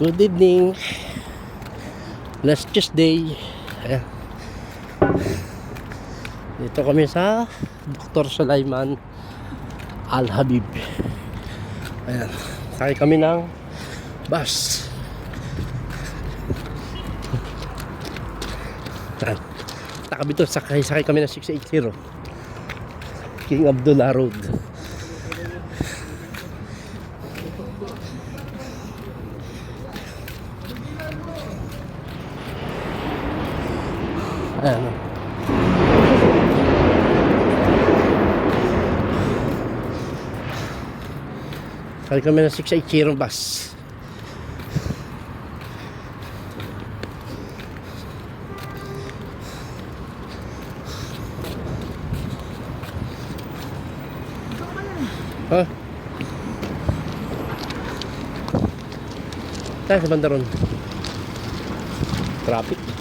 Good evening. Last Tuesday. Ayan. Dito kami sa Dr. Sulaiman Al-Habib. Ayan. Sakay kami ng bus. Ayan. Takabi to, sakay, sakay kami ng 680. King Abdullah Road. Ayan. Sakay kami ng 680 bus. Ha? Tayo sa banda ron. Traffic.